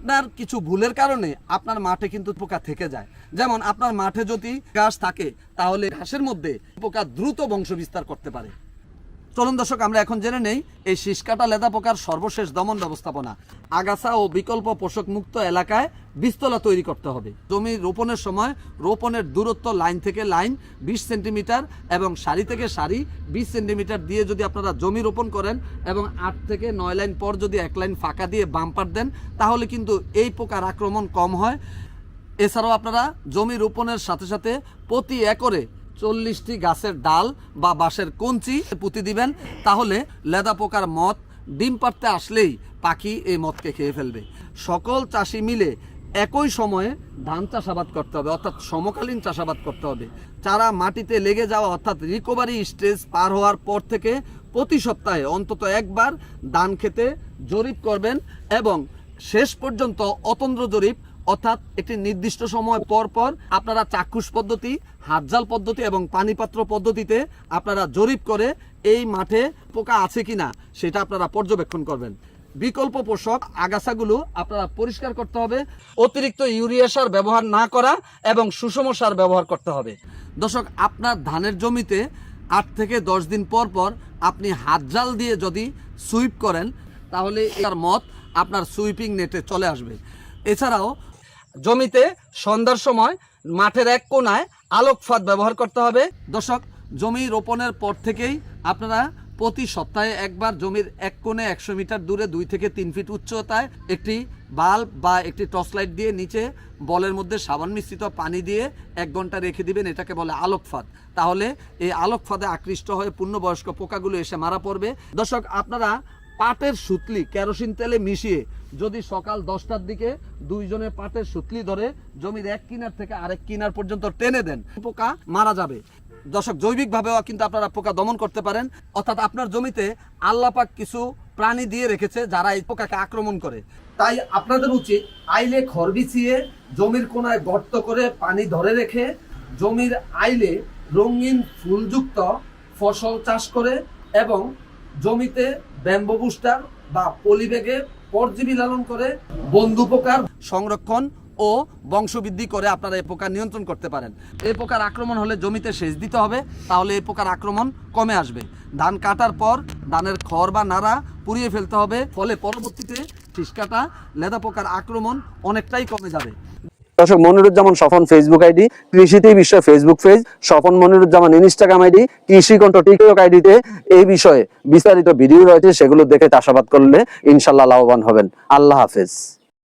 আপনার কিছু ভুলের কারণে আপনার মাঠে কিন্তু পোকা থেকে যায়। যেমন আপনার মাঠে যদি ঘাস থাকে, তাহলে ঘাসের মধ্যে পোকা দ্রুত বংশ বিস্তার করতে পারে। চলুন দর্শক, আমরা এখন জেনে নেই এই শীষকাটা লেদা পোকার সর্বশেষ দমন ব্যবস্থাপনা। আগাছা ও বিকল্প পোষক মুক্ত এলাকায় বীজতলা তৈরি করতে হবে। জমি রোপণের সময় রোপণের দূরত্ব লাইন থেকে লাইন, বিশ সেন্টিমিটার এবং সারি থেকে সারি, বিশ সেন্টিমিটার দিয়ে যদি আপনারা জমি রোপণ করেন এবং আট থেকে নয় লাইন পর যদি এক লাইন ফাঁকা দিয়ে বাম্পার দেন, তাহলে কিন্তু এই পোকার আক্রমণ কম হয়। এছাড়াও আপনারা জমি রোপণের সাথে সাথে প্রতি একরে চল্লিশটি গাছের ডাল বা বাঁশের কঞ্চি পুঁতি দিবেন, তাহলে লেদা পোকার মদ ডিম পাড়তে আসলেই পাখি এই মদকে খেয়ে ফেলবে। সকল চাষি মিলে একই সময়ে ধান চাষাবাদ করতে হবে, অর্থাৎ সমকালীন চাষাবাদ করতে হবে। চারা মাটিতে লেগে যাওয়া, অর্থাৎ রিকভারি স্টেজ পার হওয়ার পর থেকে প্রতি সপ্তাহে অন্তত একবার ধান খেতে জরিপ করবেন এবং শেষ পর্যন্ত অতন্দ্র জরিপ অর্থাৎ একটি নির্দিষ্ট সময় পর পর আপনারা চাক্ষুষ পদ্ধতি, হাতজাল পদ্ধতি এবং পানিপাত্র পদ্ধতিতে আপনারা জরিপ করে এই মাঠে পোকা আছে কিনা সেটা আপনারা পর্যবেক্ষণ করবেন। বিকল্প পোষক আগাছাগুলো আপনারা পরিষ্কার করতে হবে, অতিরিক্ত ইউরিয়া সার ব্যবহার না করা এবং সুষম সার ব্যবহার করতে হবে। দর্শক, আপনার ধানের জমিতে আট থেকে দশ দিন পর পর আপনি হাত জাল দিয়ে যদি সুইপ করেন, তাহলে এর মত আপনার সুইপিং নেটে চলে আসবে। এছাড়াও জমিতে সন্ধ্যার সময় মাঠের এক কোনায় আলোক ফাঁদ ব্যবহার করতে হবে। দর্শক, জমি রোপণের পর থেকেই আপনারা প্রতি সপ্তাহে একবার জমির এক কোণে একশো মিটার দূরে দুই থেকে তিন ফিট উচ্চতায় একটি বাল্ব বা একটি টর্চ লাইট দিয়ে নিচে বলের মধ্যে সাবান মিশ্রিত পানি দিয়ে এক ঘণ্টা রেখে দিবেন, এটাকে বলে আলোক ফাঁদ। তাহলে এই আলোক ফাঁদে আকৃষ্ট হয়ে পূর্ণবয়স্ক পোকাগুলো এসে মারা পড়বে। দর্শক, আপনারা পাটের সুতলি কেরোসিন তেলে মিশিয়ে যদি সকাল দশটার দিকে দুইজনে পাটের সুতলি ধরে জমির এক কিনার থেকে আরেক কিনার পর্যন্ত টেনে দেন, পোকা মারা যাবে। দর্শক, জৈবিকভাবেও কিন্তু আপনারা পোকা দমন করতে পারেন। অর্থাৎ আপনার জমিতে আল্লাপাক কিছু প্রাণী দিয়ে রেখেছে যারা এই পোকাকে আক্রমণ করে। তাই আপনাদের উচিত আইলে খড় বিছিয়ে জমির কোনায় গর্ত করে পানি ধরে রেখে জমির আইলে রঙিন ফুলযুক্ত ফসল চাষ করে এবং জমিতে ব্যাম্বো বুস্টার বা পলিব্যাগে পরজীবী লালন করে বন্ধু পোকার সংরক্ষণ ও বংশবৃদ্ধি করে আপনারা এই পোকা নিয়ন্ত্রণ করতে পারেন। এই পোকার আক্রমণ হলে জমিতে সেচ দিতে হবে, তাহলে এই পোকার আক্রমণ কমে আসবে। ধান কাটার পর ধানের খড় বা নাড়া পুড়িয়ে ফেলতে হবে, ফলে পরবর্তীতে শীষ কাটা লেদা পোকার আক্রমণ অনেকটাই কমে যাবে। দর্শক, মনিরুজ্জামান স্বপন ফেসবুক আইডি কৃষিতে বিশ্ব Facebook page Swapan Moniruzzaman Instagram ID কৃষি কণ্ঠ টিকটক আইডিতে এই বিষয়ে বিস্তারিত ভিডিও রয়েছে, সেগুলো দেখে চাষাবাদ করলে ইনশাল্লাহ লাভবান হবেন। আল্লাহ হাফেজ।